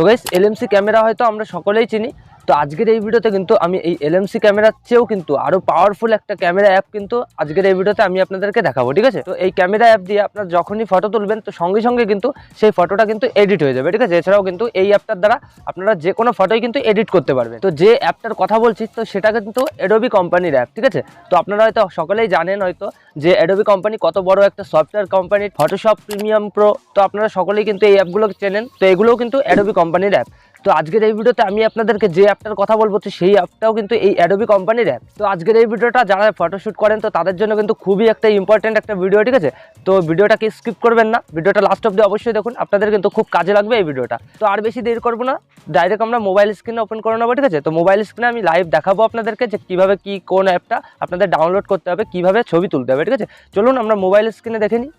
তো guys LMC camera হয়তো আমরা সকলেই চিনি। তো আজকের এই ভিডিওতে কিন্তু আমি এই এলএমসি ক্যামেরার চেয়েও কিন্তু আরও পাওয়ারফুল একটা ক্যামেরা অ্যাপ কিন্তু আজকের এই ভিডিওতে আমি আপনাদেরকে দেখাবো, ঠিক আছে? তো এই ক্যামেরা অ্যাপ দিয়ে আপনার যখনই ফটো তুলবেন, তো সঙ্গে সঙ্গে কিন্তু সেই ফটোটা কিন্তু এডিট হয়ে যাবে, ঠিক আছে? এছাড়াও কিন্তু এই অ্যাপটার দ্বারা আপনারা যে কোনো ফটোই কিন্তু এডিট করতে পারবেন। তো যে অ্যাপটার কথা বলছি, তো সেটা কিন্তু এডোবি কোম্পানির অ্যাপ ঠিক আছে? তো আপনারা হয়তো সকলেই জানেন হয়তো যে অ্যাডোবি কোম্পানি কত বড় একটা software company Photoshop premium pro তো আপনারা সকলেই কিন্তু এই অ্যাপগুলো চেনেন। তো এগুলোও কিন্তু অ্যাডোবি কোম্পানির অ্যাপ তো আজকের এই ভিডিওতে আমি আপনাদেরকে যে অ্যাপটার কথা বলব, তো সেই অ্যাপটাও কিন্তু এই অ্যাডোবি কোম্পানির অ্যাপ তো আজকের এই ভিডিওটা যারা ফটোশ্যুট করেন, তো তাদের জন্য কিন্তু খুবই একটা ইম্পর্টেন্ট একটা ভিডিও ঠিক আছে? তো ভিডিওটাকে স্কিপ করবেন না। ভিডিওটা লাস্ট অব্দি অবশ্যই দেখুন, আপনাদের কিন্তু খুব কাজে লাগবে এই ভিডিওটা। তো আর বেশি দেরি করব না ডাইরেক্ট আমরা মোবাইল স্ক্রিনে ওপেন করে নেব, ঠিক আছে? তো মোবাইল স্ক্রিনে আমি লাইভ দেখাবো আপনাদেরকে যে কীভাবে কী কোন অ্যাপটা আপনাদের ডাউনলোড করতে হবে, কীভাবে ছবি তুলতে হবে, ঠিক আছে? চলুন আমরা মোবাইল স্ক্রিনে দেখে নিই।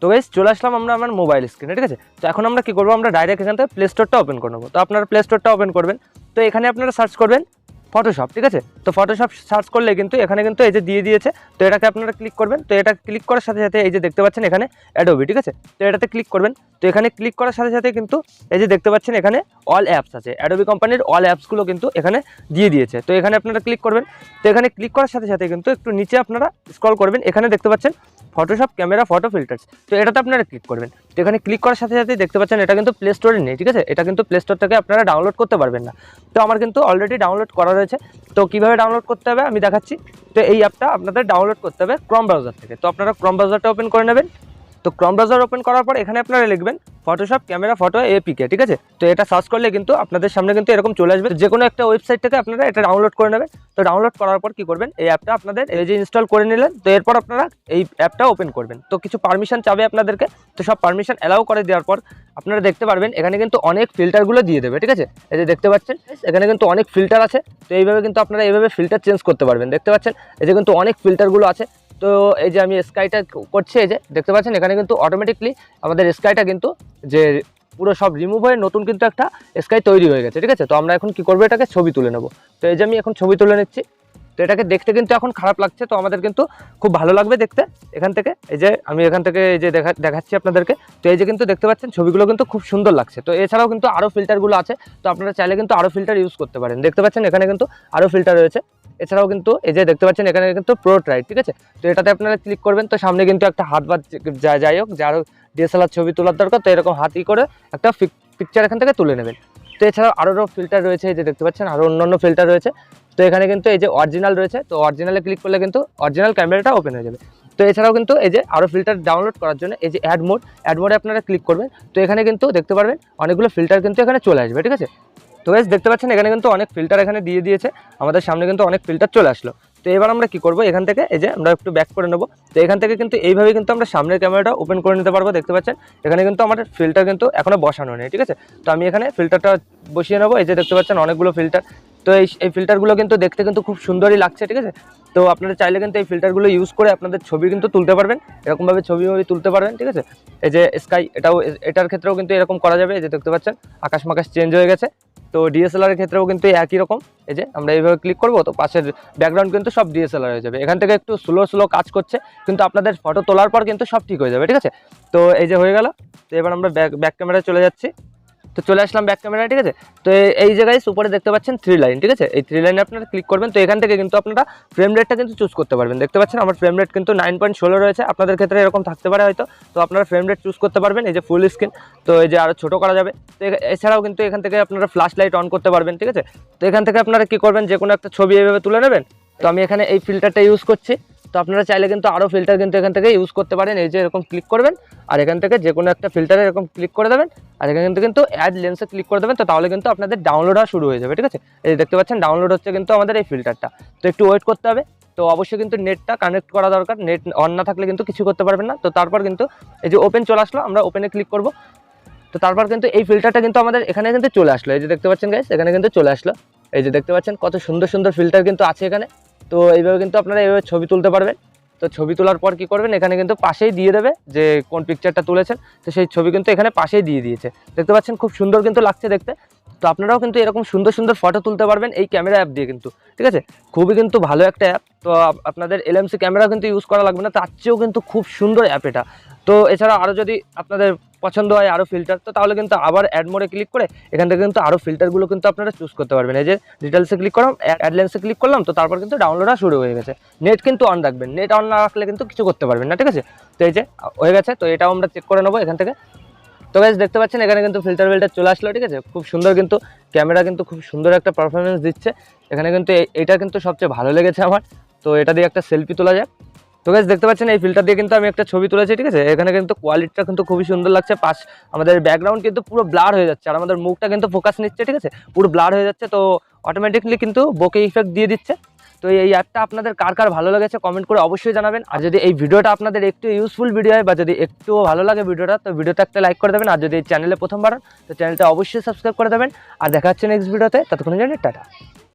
তো বেশ চলে আসলাম আমরা আমার মোবাইল স্ক্রিনে ঠিক আছে? তো এখন আমরা কি করব? আমরা ডাইরেক্ট এখান থেকে প্লে স্টোরটা ওপেন করে নেব। তো আপনারা প্লে স্টোরটা ওপেন করবেন। তো এখানে আপনারা সার্চ করবেন ফটোশপ ঠিক আছে? তো ফটোশপ সার্চ করলে কিন্তু এখানে কিন্তু এই যে দিয়ে দিয়েছে, তো এটাকে আপনারা ক্লিক করবেন, তো এটা ক্লিক করার সাথে সাথে এই যে দেখতে পাচ্ছেন এখানে অ্যাডোবি ঠিক আছে? তো এটাতে ক্লিক করবেন, তো এখানে ক্লিক করার সাথে সাথে কিন্তু এই যে দেখতে পাচ্ছেন এখানে অল অ্যাপস আছে। অ্যাডোবি কোম্পানির অল অ্যাপসগুলো কিন্তু এখানে দিয়ে দিয়েছে। তো এখানে আপনারা ক্লিক করবেন, তো এখানে ক্লিক করার সাথে সাথে কিন্তু একটু নিচে আপনারা স্ক্রল করবেন, এখানে দেখতে পাচ্ছেন ফটোশপ ক্যামেরা ফটো ফিল্টার্স তো এটাতে আপনারা ক্লিক করবেন। তো এখানে ক্লিক করার সাথে সাথে দেখতে পাচ্ছেন এটা কিন্তু প্লে স্টোরে নেই, ঠিক আছে? এটা কিন্তু প্লে স্টোর থেকে আপনারা ডাউনলোড করতে পারবেন না। তো আমার কিন্তু অলরেডি ডাউনলোড করা রয়েছে। তো কীভাবে ডাউনলোড করতে হবে আমি দেখাচ্ছি। তো এই অ্যাপটা আপনাদের ডাউনলোড করতে হবে ক্রম ব্রাউজার থেকে। তো আপনারা ক্রম ব্রাউজারটা ওপেন করে নেবেন। তো ক্রম ব্রাউজার ওপেন করার পর এখানে আপনারা লিখবেন ফটোশপ ক্যামেরা ফটো এপিকে ঠিক আছে? তো এটা সার্চ করলে কিন্তু আপনাদের সামনে কিন্তু এরকম চলে আসবে। যে কোনো একটা ওয়েবসাইট থেকে আপনারা এটা ডাউনলোড করে নেবেন। তো ডাউনলোড করার পর কি করবেন? এই অ্যাপটা আপনাদের এই যে ইনস্টল করে নিলেন, তো এরপর আপনারা এই অ্যাপটা ওপেন করবেন। তো কিছু পারমিশন চাবে আপনাদেরকে। তো সব পারমিশন অ্যালাউ করে দেওয়ার পর আপনারা দেখতে পারবেন, এখানে কিন্তু অনেক ফিল্টারগুলো দিয়ে দেবে, ঠিক আছে? এই যে দেখতে পাচ্ছেন, এখানে কিন্তু অনেক ফিল্টার আছে। তো এইভাবে কিন্তু আপনারা এইভাবে ফিল্টার চেঞ্জ করতে পারবেন। দেখতে পাচ্ছেন? এই যে কিন্তু অনেক ফিল্টারগুলো আছে। তো এই যে আমি স্কাইটা করছি, এই যে দেখতে পাচ্ছেন, এখানে কিন্তু অটোমেটিকলি আমাদের স্কাইটা কিন্তু যে পুরো সব রিমুভ হয়ে নতুন কিন্তু একটা স্কাই তৈরি হয়ে গেছে, ঠিক আছে? তো আমরা এখন কি করব? এটাকে ছবি তুলে নেব। তো এই যে আমি এখন ছবি তুলে নিচ্ছি। তো এটাকে দেখতে কিন্তু এখন খারাপ লাগছে, তো আমাদের কিন্তু খুব ভালো লাগবে দেখতে। এখান থেকে এই যে আমি এখান থেকে এই যে দেখা দেখাচ্ছি আপনাদেরকে। তো এই যে কিন্তু দেখতে পাচ্ছেন, ছবিগুলো কিন্তু খুব সুন্দর লাগছে। তো এছাড়াও কিন্তু আরও ফিল্টারগুলো আছে। তো আপনারা চাইলে কিন্তু আরও ফিল্টার ইউজ করতে পারেন। দেখতে পাচ্ছেন, এখানে কিন্তু আরও ফিল্টার রয়েছে। এছাড়াও কিন্তু এই যে দেখতে পাচ্ছেন, এখানে কিন্তু প্রো ট্রাইড ঠিক আছে? তো এটাতে আপনারা ক্লিক করবেন, তো সামনে কিন্তু একটা হাত যা- যাই হোক, যার ডিএসএলআর ছবি তোলার দরকার, তো এরকম হাতি করে একটা পিকচার এখান থেকে তুলে নেবেন। তো এছাড়াও আরও ফিল্টার রয়েছে, এই যে দেখতে পাচ্ছেন আরও অন্যান্য ফিল্টার রয়েছে। তো এখানে কিন্তু এই যে অরিজিনাল রয়েছে, তো অরিজিনালে ক্লিক করলে কিন্তু অরিজিনাল ক্যামেরাটা ওপেন হয়ে যাবে। তো এছাড়াও কিন্তু এই যে আরও ফিল্টার ডাউনলোড করার জন্য এই যে অ্যাড মোড অ্যাড মোডে আপনারা ক্লিক করবেন। তো এখানে কিন্তু দেখতে পারবেন, অনেকগুলো ফিল্টার কিন্তু এখানে চলে আসবে, ঠিক আছে? তো গাইস দেখতে পাচ্ছেন, এখানে কিন্তু অনেক ফিল্টার এখানে দিয়ে দিয়েছে। আমাদের সামনে কিন্তু অনেক ফিল্টার চলে আসলো। তো এবার আমরা কি করব? এখান থেকে এই যে আমরা একটু ব্যাক করে নেব। তো এখান থেকে কিন্তু এইভাবে কিন্তু আমরা সামনের ক্যামেরাটা ওপেন করে নিতে পারব, দেখতে পাচ্ছেন? এখানে কিন্তু আমার ফিল্টার কিন্তু এখনও বসানো নেই, ঠিক আছে? তো আমি এখানে ফিল্টারটা বসিয়ে নেব। এই যে দেখতে পাচ্ছেন, অনেকগুলো ফিল্টার তো এই এই ফিল্টারগুলো কিন্তু দেখতে কিন্তু খুব সুন্দরই লাগছে, ঠিক আছে? তো আপনারা চাইলে কিন্তু এই ফিল্টারগুলো ইউজ করে আপনাদের ছবি কিন্তু তুলতে পারবেন। এরকমভাবে ছবি ছবি তুলতে পারবেন, ঠিক আছে? এই যে স্কাই এটাও, এটার ক্ষেত্রেও কিন্তু এরকম করা যাবে। এই যে দেখতে পাচ্ছেন আকাশ মাকাশ চেঞ্জ হয়ে গেছে। তো ডিএসএলআর এর ক্ষেত্রেও কিন্তু একই রকম। এই যে আমরা এইভাবে ক্লিক করব, তো পাশের ব্যাকগ্রাউন্ড কিন্তু সব ডিএসএলআর হয়ে যাবে। এখান থেকে একটু স্লো স্লো কাজ করছে, কিন্তু আপনাদের ফটো তোলার পর কিন্তু সব ঠিক হয়ে যাবে, ঠিক আছে? তো এই যে হয়ে গেল। তো এবার আমরা ব্যাক ব্যাক ক্যামেরায় চলে যাচ্ছি। তো চলে আসলাম ব্যাক ক্যামেরায় ঠিক আছে? তো এই জায়গায় উপরে দেখতে পাচ্ছেন থ্রি লাইন ঠিক আছে? এই থ্রি লাইনে আপনারা ক্লিক করবেন, তো এখান থেকে কিন্তু আপনারা ফ্রেম রেটটা কিন্তু চুজ করতে পারবেন। দেখতে পাচ্ছেন আমার ফ্রেম রেট কিন্তু নাইন পয়েন্ট ষোলো রয়েছে। আপনাদের ক্ষেত্রে এরকম থাকতে পারে হয়তো। তো আপনারা ফ্রেম রেট চুজ করতে পারবেন, এই যে ফুল স্ক্রিন তো এই যে আরও ছোটো করা যাবে। তো এছাড়াও কিন্তু এখান থেকে আপনারা ফ্ল্যাশ লাইট অন করতে পারবেন, ঠিক আছে? তো এখান থেকে আপনারা কি করবেন, যে কোনো একটা ছবি এভাবে তুলে নেবেন। তো আমি এখানে এই ফিল্টারটা ইউজ করছি। তো আপনারা চাইলে কিন্তু আরও ফিল্টার কিন্তু এখান থেকে ইউজ করতে পারেন। এই যে এরকম ক্লিক করবেন আর এখান থেকে যে কোনো একটা ফিল্টারে এরকম ক্লিক করে দেবেন আর এখানে থেকে কিন্তু অ্যাড লেন্সে ক্লিক করে দেবেন, তো তাহলে কিন্তু আপনাদের ডাউনলোড হওয়া শুরু হয়ে যাবে, ঠিক আছে? এই যে দেখতে পাচ্ছেন ডাউনলোড হচ্ছে কিন্তু আমাদের এই ফিল্টারটা তো একটু ওয়েট করতে হবে। তো অবশ্যই কিন্তু নেটটা কানেক্ট করা দরকার। নেট অন না থাকলে কিন্তু কিছু করতে পারবেন না। তো তারপর কিন্তু এই যে ওপেন চলে আসলো, আমরা ওপেনে ক্লিক করব। তো তারপর কিন্তু এই ফিল্টারটা কিন্তু আমাদের এখানে কিন্তু চলে আসলো। এই যে দেখতে পাচ্ছেন গাইস এখানে কিন্তু চলে আসলো। এই যে দেখতে পাচ্ছেন, কত সুন্দর সুন্দর ফিল্টার কিন্তু আছে এখানে। তো এইভাবে কিন্তু আপনারা এইভাবে ছবি তুলতে পারবেন। তো ছবি তোলার পর কি করবেন? এখানে কিন্তু পাশেই দিয়ে দেবে যে কোন পিকচারটা তুলেছেন। তো সেই ছবি কিন্তু এখানে পাশেই দিয়ে দিয়েছে। দেখতে পাচ্ছেন খুব সুন্দর কিন্তু লাগছে দেখতে। তো আপনারাও কিন্তু এরকম সুন্দর সুন্দর ফটো তুলতে পারবেন এই ক্যামেরা অ্যাপ দিয়ে কিন্তু, ঠিক আছে? খুবই কিন্তু ভালো একটা অ্যাপ তো আপ- আপনাদের এলএমসি ক্যামেরা কিন্তু ইউজ করা লাগবে না, তার চেয়েও কিন্তু খুব সুন্দর অ্যাপ এটা। তো এছাড়া আরও যদি আপনাদের পছন্দ হয় আরও ফিল্টার তো তাহলে কিন্তু আবার অ্যাড মোডে ক্লিক করে এখান থেকে কিন্তু আরও ফিল্টারগুলো কিন্তু আপনারা চুজ করতে পারবেন। এই যে ডিটেলসে ক্লিক করলাম অ্যাড লেন্সে ক্লিক করলাম, তো তারপর কিন্তু ডাউনলোড শুরু হয়ে গেছে। নেট কিন্তু অন রাখবেন নেট অন না রাখলে কিন্তু কিছু করতে পারবেন না, ঠিক আছে? তো এই যে হয়ে গেছে, তো এটাও আমরা চেক করে নেব এখান থেকে। তো গাইজ দেখতে পাচ্ছেন, এখানে কিন্তু ফিল্টার ফিল্টার চলে আসলো, ঠিক আছে? খুব সুন্দর কিন্তু ক্যামেরা কিন্তু খুব সুন্দর একটা পারফরমেন্স দিচ্ছে। এখানে কিন্তু এটা কিন্তু সবচেয়ে ভালো লেগেছে আমার। তো এটা দিয়ে একটা সেলফি তোলা যাক। তো গাইজ দেখতে পাচ্ছেন, এই ফিল্টার দিয়ে কিন্তু আমি একটা ছবি তুলেছি, ঠিক আছে? এখানে কিন্তু কোয়ালিটিটা কিন্তু খুবই সুন্দর লাগছে। পাশ, আমাদের ব্যাকগ্রাউন্ড কিন্তু পুরো ব্লার হয়ে যাচ্ছে, আর আমাদের মুখটা কিন্তু ফোকাস নিচ্ছে, ঠিক আছে? পুরো ব্লার হয়ে যাচ্ছে, তো অটোমেটিকলি কিন্তু বোকে ইফেক্ট দিয়ে দিচ্ছে। তো এই অ্যাপটা আপনাদের কার কার ভালো লেগেছে কমেন্ট করে অবশ্যই জানাবেন। আর যদি এই ভিডিওটা আপনাদের একটু ইউজফুল ভিডিও হয় বা যদি একটুও ভালো লাগে ভিডিওটা, তো ভিডিওটা একটা লাইক করে দেবেন। আর যদি এই চ্যানেলে প্রথমবার, তো চ্যানেলটা অবশ্যই সাবস্ক্রাইব করে দেবেন। আর দেখা হচ্ছে নেক্সট ভিডিওতে ততক্ষণ জানি টাটা।